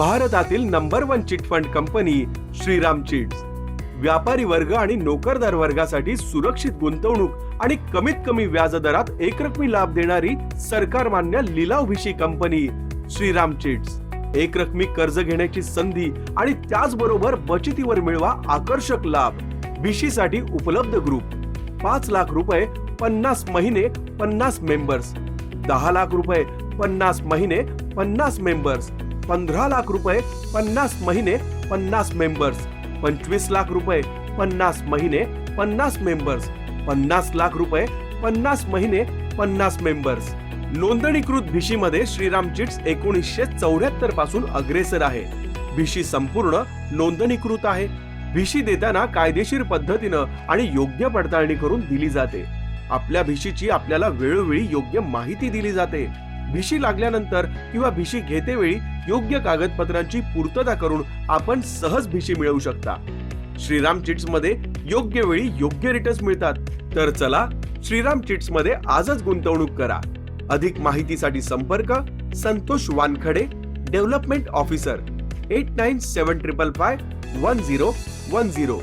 भारतातील number one chit fund company Shriram chits. व्यापारी वर्ग आणि नोकरदार वर्गासाठी सुरक्षित गुंतवणूक आणि कमीत कमी व्याजदरात एकरकमी लाभ देणारी सरकार मान्य लिलाव भिशी कंपनी श्रीराम चिट्स. एकरकमी कर्ज घेण्याची संधी आणि त्याचबरोबर बचतीवर मिळवा आकर्षक लाभ. भिशीसाठी उपलब्ध ग्रुप. पाच लाख रुपये पन्नास महिने पन्नास मेंबर्स. दहा लाख रुपये पन्नास महिने पन्नास मेंबर्स. पंधरा लाख रुपये पन्नास महिने पन्नास मेंबर्स पंचवीस लाख रुपये पन्नास महिने पन्नास मेंबर्स पन्नास लाख रुपये पन्नास महिने पन्नास मेंबर्स नोंदणीकृत भिशीमध्ये श्रीराम चिट्स एकोणीसशे चौऱ्याहत्तरपासून अग्रेसर आहे. भिशी संपूर्ण नोंदणीकृत आहे. भिशी देताना कायदेशीर पद्धतीनं आणि योग्य पडताळणी करून दिली जाते. आपल्या भिशीची आपल्याला वेळोवेळी योग्य माहिती दिली जाते. भिशी लागल्यानंतर किंवा भिशी घेतेवेळी योग्य कागदपत्रांची पूर्तता करून आपण सहज भिशी मिळवू शकता. श्रीराम चिट्समध्ये योग्य वेळी योग्य रिटर्न्स मिळतात. तर चला श्रीराम चिट्समध्ये आजच गुंतवणूक करा. अधिक माहितीसाठी संपर्क Santosh Wankhede development officer eight nine seven triple five one zero one zero.